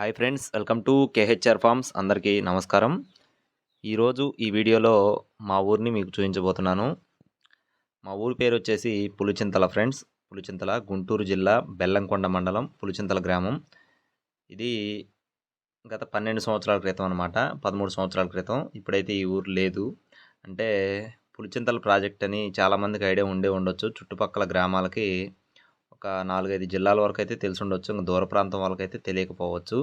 Hi friends welcome to KHR farms. అందరికీ నమస్కారం. ఈరోజు ఈ వీడియోలో మా ఊరిని మీకు చూపించబోతున్నాను. మా ఊరి పేరు వచ్చేసి పులిచింతల ఫ్రెండ్స్. పులిచింతల గుంటూరు జిల్లా బెల్లంకొండ మండలం పులిచింతల గ్రామం. ఇది గత పన్నెండు సంవత్సరాల క్రితం అనమాట పదమూడు సంవత్సరాల క్రితం ఇప్పుడైతే ఈ ఊరు లేదు. అంటే పులిచింతల ప్రాజెక్ట్ అని చాలామందికి ఐడియా ఉండే ఉండొచ్చు. చుట్టుపక్కల గ్రామాలకి ఒక నాలుగైదు జిల్లాల వరకు అయితే తెలిసి ఉండొచ్చు ఇంకా దూర ప్రాంతం వాళ్ళకైతే తెలియకపోవచ్చు.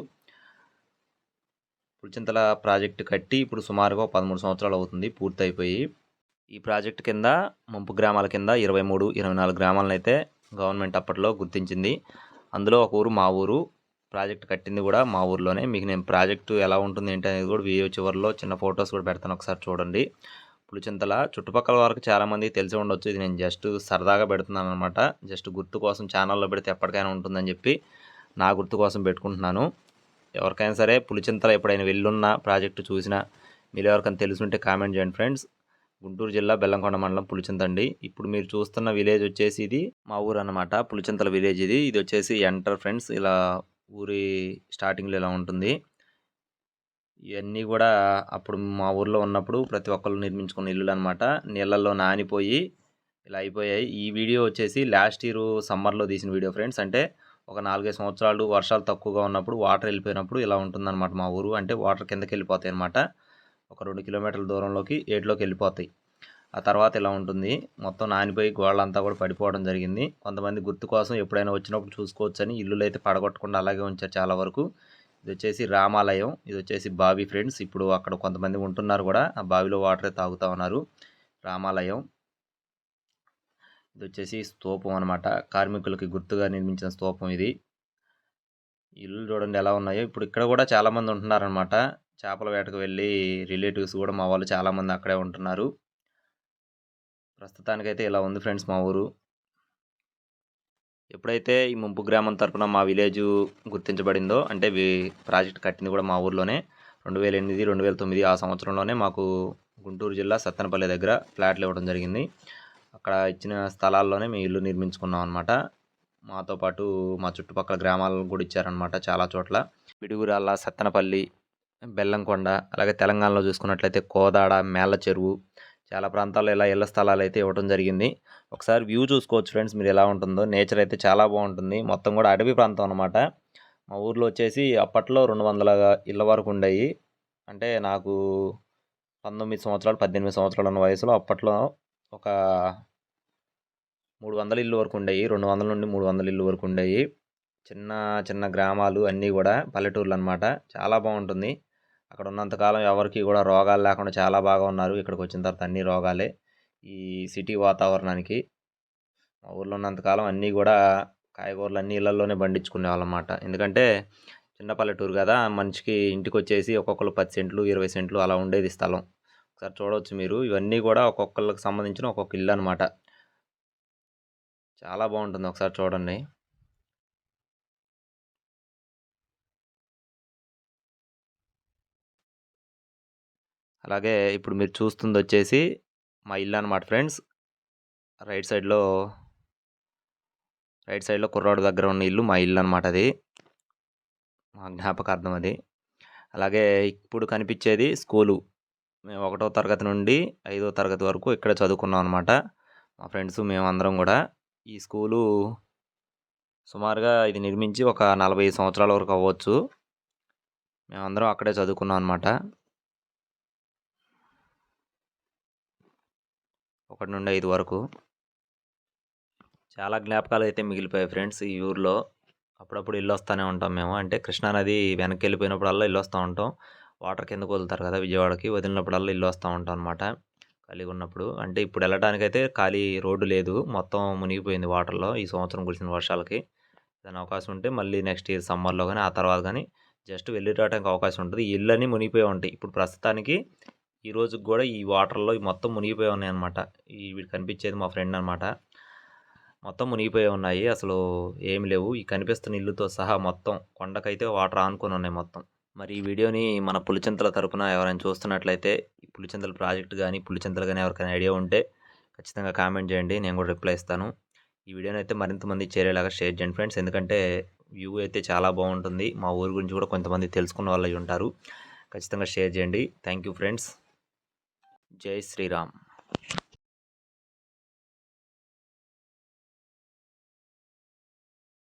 పులిచింతల ప్రాజెక్టు కట్టి ఇప్పుడు సుమారుగా ఒక పదమూడు సంవత్సరాలు అవుతుంది పూర్తయిపోయి. ఈ ప్రాజెక్టు కింద ముంపు గ్రామాల కింద ఇరవై మూడు ఇరవై నాలుగు గ్రామాలను అయితే గవర్నమెంట్ అప్పట్లో గుర్తించింది. అందులో ఒక ఊరు మా ఊరు. ప్రాజెక్ట్ కట్టింది కూడా మా ఊర్లోనే. మీకు నేను ప్రాజెక్టు ఎలా ఉంటుంది ఏంటి అనేది కూడా వీడియో చివరిలో చిన్న ఫొటోస్ కూడా పెడతాను. ఒకసారి చూడండి. పులిచింతల చుట్టుపక్కల వరకు చాలామంది తెలిసి ఉండొచ్చు. ఇది నేను జస్ట్ సరదాగా పెడుతున్నాను అనమాట జస్ట్ గుర్తు కోసం ఛానల్లో పెడితే ఎప్పటికైనా ఉంటుందని చెప్పి నా గుర్తు కోసం పెట్టుకుంటున్నాను. ఎవరికైనా సరే పులిచింతల ఎప్పుడైనా వెళ్ళున్న ప్రాజెక్టు చూసినా మీరు ఎవరికైనా తెలుసుంటే కామెంట్ చేయండి ఫ్రెండ్స్. గుంటూరు జిల్లా బెల్లంకొండ మండలం పులిచింత అండి. ఇప్పుడు మీరు చూస్తున్న విలేజ్ వచ్చేసి ఇది మా ఊరు అనమాట పులిచింతల విలేజ్ ఇది. ఇది వచ్చేసి ఎంటర్ ఫ్రెండ్స్. ఇలా ఊరి స్టార్టింగ్లో ఇలా ఉంటుంది. ఇవన్నీ కూడా అప్పుడు మా ఊర్లో ఉన్నప్పుడు ప్రతి ఒక్కళ్ళు నిర్మించుకున్న ఇల్లులు అనమాట నీళ్ళల్లో నానిపోయి ఇలా అయిపోయాయి. ఈ వీడియో వచ్చేసి లాస్ట్ ఇయర్ సమ్మర్లో తీసిన వీడియో ఫ్రెండ్స్. అంటే ఒక నాలుగైదు సంవత్సరాలు వర్షాలు తక్కువగా ఉన్నప్పుడు వాటర్ వెళ్ళిపోయినప్పుడు ఇలా ఉంటుందన్నమాట మా ఊరు. అంటే వాటర్ కిందకి వెళ్ళిపోతాయి అనమాట ఒక రెండు కిలోమీటర్ల దూరంలోకి ఏట్లోకి వెళ్ళిపోతాయి. ఆ తర్వాత ఇలా ఉంటుంది. మొత్తం నానిపోయి గోళ్ళంతా కూడా పడిపోవడం జరిగింది. కొంతమంది గుర్తు కోసం ఎప్పుడైనా వచ్చినప్పుడు చూసుకోవచ్చని ఇల్లులు అయితే పడగొట్టకుండా అలాగే ఉంచారు చాలా వరకు. ఇది వచ్చేసి రామాలయం ఇది వచ్చేసి బావి ఫ్రెండ్స్. ఇప్పుడు అక్కడ కొంతమంది ఉంటున్నారు కూడా ఆ బావిలో వాటరే తాగుతూ ఉన్నారు. రామాలయం. ఇది వచ్చేసి స్తూపం అనమాట కార్మికులకి గుర్తుగా నిర్మించిన స్తూపం ఇది. ఇల్లు చూడండి ఎలా ఉన్నాయో. ఇప్పుడు ఇక్కడ కూడా చాలామంది ఉంటున్నారనమాట చేపల వేటకు వెళ్ళి రిలేటివ్స్ కూడా మా వాళ్ళు చాలామంది అక్కడే ఉంటున్నారు. ప్రస్తుతానికైతే ఇలా ఉంది ఫ్రెండ్స్ మా ఊరు. ఎప్పుడైతే ఈ ముంపు గ్రామం తరపున మా విలేజ్ గుర్తించబడిందో అంటే ప్రాజెక్ట్ కట్టింది కూడా మా ఊర్లోనే రెండు వేల ఎనిమిది రెండు వేల తొమ్మిది ఆ సంవత్సరంలోనే మాకు గుంటూరు జిల్లా సత్తెనపల్లి దగ్గర ఫ్లాట్లు ఇవ్వడం జరిగింది. అక్కడ ఇచ్చిన స్థలాల్లోనే మేము ఇల్లు నిర్మించుకున్నాం అనమాట మాతో పాటు మా చుట్టుపక్కల గ్రామాలను కూడా ఇచ్చారనమాట చాలా చోట్ల. పిడుగురాళ్ళ సత్తెనపల్లి బెల్లంకొండ అలాగే తెలంగాణలో చూసుకున్నట్లయితే కోదాడ మేళ్ళ చెరువు చాలా ప్రాంతాల్లో ఇలా ఇళ్ళ స్థలాలు అయితే ఇవ్వడం జరిగింది. ఒకసారి వ్యూ చూసుకోవచ్చు ఫ్రెండ్స్ మీరు ఎలా ఉంటుందో. నేచర్ అయితే చాలా బాగుంటుంది. మొత్తం కూడా అడవి ప్రాంతం అనమాట మా ఊర్లో వచ్చేసి అప్పట్లో రెండు వందల ఇళ్ళ వరకు ఉండేవి అంటే నాకు పంతొమ్మిది సంవత్సరాలు పద్దెనిమిది సంవత్సరాలు ఉన్న వయసులో అప్పట్లో ఒక మూడు వందల ఇల్లు వరకు ఉండేవి రెండు వందల నుండి మూడు వందల ఇల్లు వరకు ఉండేవి చిన్న చిన్న గ్రామాలు అన్నీ కూడా పల్లెటూర్లు అనమాట చాలా బాగుంటుంది. అక్కడ ఉన్నంతకాలం ఎవరికి కూడా రోగాలు లేకుండా చాలా బాగా ఉన్నారు. ఇక్కడికి వచ్చిన తర్వాత అన్ని రోగాలే. ఈ సిటీ వాతావరణానికి మా ఊర్లో ఉన్నంతకాలం అన్నీ కూడా కాయగూరలు అన్ని ఇళ్ళలోనే పండించుకునే వాళ్ళమాట ఎందుకంటే చిన్న పల్లెటూరు కదా మనిషికి ఇంటికి వచ్చేసి ఒక్కొక్కరు పది సెంట్లు ఇరవై సెంట్లు అలా ఉండేది స్థలం. ఒకసారి చూడవచ్చు మీరు. ఇవన్నీ కూడా ఒక్కొక్కరికి సంబంధించిన ఒక్కొక్క ఇల్లు అనమాట చాలా బాగుంటుంది ఒకసారి చూడండి. అలాగే ఇప్పుడు మీరు చూస్తుంది వచ్చేసి మా ఇల్లు అనమాట ఫ్రెండ్స్. రైట్ సైడ్లో రైట్ సైడ్లో కుర్రాడు దగ్గర ఉన్న ఇల్లు మా ఇల్లు అనమాట అది. మా జ్ఞాపకార్థం అది. అలాగే ఇప్పుడు కనిపించేది స్కూలు. మేము ఒకటో తరగతి నుండి ఐదో తరగతి వరకు ఇక్కడ చదువుకున్నాం అనమాట మా ఫ్రెండ్స్ మేమందరం కూడా ఈ స్కూలు సుమారుగా ఇది నిర్మించి ఒక నలభై సంవత్సరాల వరకు అవ్వచ్చు. మేమందరం అక్కడే చదువుకున్నాం అనమాట ఒకటి నుండి ఐదు వరకు. చాలా జ్ఞాపకాలు అయితే మిగిలిపోయాయి ఫ్రెండ్స్ ఈ ఊర్లో. అప్పుడప్పుడు ఇల్లు వస్తూనే ఉంటాం మేము. అంటే కృష్ణానది వెనక్కి వెళ్ళిపోయినప్పుడల్లా ఇల్లు వస్తూ ఉంటాం. వాటర్ కిందకు వదులుతారు కదా విజయవాడకి వదిలినప్పుడల్లా ఇల్లు వస్తూ ఉంటాం అనమాట ఖాళీగా ఉన్నప్పుడు. అంటే ఇప్పుడు వెళ్ళడానికైతే ఖాళీ రోడ్డు లేదు. మొత్తం మునిగిపోయింది వాటర్లో ఈ సంవత్సరం కురిసిన వర్షాలకి. దాని అవకాశం ఉంటే మళ్ళీ నెక్స్ట్ ఇయర్ సమ్మర్లో కానీ ఆ తర్వాత కానీ జస్ట్ వెళ్ళి రావడానికి అవకాశం ఉంటుంది. ఇల్లు మునిగిపోయి ఉంటాయి. ఇప్పుడు ప్రస్తుతానికి ఈ రోజుకి కూడా ఈ వాటర్లో మొత్తం మునిగిపోయి ఉన్నాయి అనమాట ఈ వీడు కనిపించేది మా ఫ్రెండ్ అనమాట మొత్తం మునిగిపోయి ఉన్నాయి. అసలు ఏమి లేవు. ఈ కనిపిస్తున్న ఇల్లుతో సహా మొత్తం కొండకైతే వాటర్ ఆనుకొని ఉన్నాయి మొత్తం. మరి ఈ వీడియోని మన పులిచింతల తరపున ఎవరైనా చూస్తున్నట్లయితే ఈ పులిచింతల ప్రాజెక్ట్ కానీ పులిచింతలు కానీ ఎవరికైనా ఐడియా ఉంటే ఖచ్చితంగా కామెంట్ చేయండి. నేను కూడా రిప్లై ఇస్తాను. ఈ వీడియోని అయితే మరింత మంది చేరేలాగా షేర్ చేయండి ఫ్రెండ్స్. ఎందుకంటే వ్యూ అయితే చాలా బాగుంటుంది. మా ఊరి గురించి కూడా కొంతమంది తెలుసుకున్న వాళ్ళు ఉంటారు. ఖచ్చితంగా షేర్ చేయండి. Thank you friends. जय श्री राम